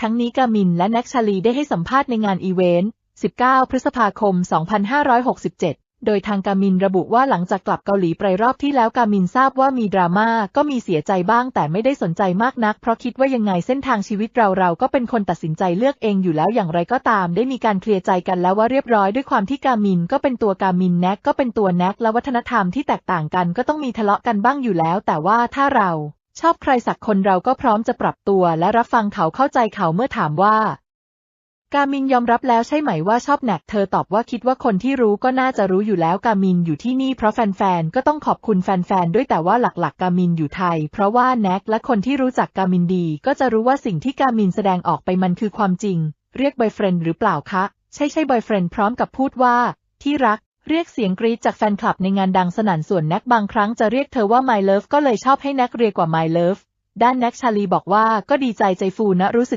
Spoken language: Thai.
ทั้งนี้กามินและแน็กชาลีได้ให้สัมภาษณ์ในงานอีเวนต์ 19 พฤษภาคม 2567 โดยทางกามินระบุว่าหลังจากกลับเกาหลีไปรอบที่แล้วกามินทราบว่ามีดราม่าก็มีเสียใจบ้างแต่ไม่ได้สนใจมากนัก เพราะคิดว่ายังไงเส้นทางชีวิตเราเราก็เป็นคนตัดสินใจเลือกเองอยู่แล้วอย่างไรก็ตาม ได้มีการเคลียร์ใจกันแล้วว่าเรียบร้อยด้วยความที่กามินก็เป็นตัวกามินแน็กก็เป็นตัวแน็กและวัฒนธรรมที่แตกต่างกันก็ต้องมีทะเลาะกันบ้างอยู่แล้ว แต่ว่าถ้าเรา ชอบใครสักคนเราก็พร้อมจะปรับตัวและรับฟังเขาเข้าใจเขาเมื่อถามว่า กามินยอมรับแล้วใช่ไหมว่าชอบแน็กเธอตอบว่าคิดว่าคนที่รู้ก็น่าจะรู้อยู่แล้วกามินอยู่ที่นี่เพราะแฟนๆ ก็ต้องขอบคุณแฟนๆ ด้วยแต่ว่าหลักๆ กามินอยู่ไทย เพราะว่าแน็กและคนที่รู้จักกามินดี ก็จะรู้ว่าสิ่งที่กามินแสดงออกไปมันคือความจริง เรียกบอยเฟรนด์หรือเปล่าคะ ใช่ใช่บอยเฟรนด์พร้อมกับพูดว่า ที่รัก เรียกเสียงกรี๊ดจากแฟนคลับในงานดังสนั่นส่วนแน็กบางครั้งจะเรียกเธอว่า my love ก็เลยชอบให้แน็กเรียกว่า my love ด้านแน็กชาลีบอกว่าก็ดีใจใจฟูนะรู้สึก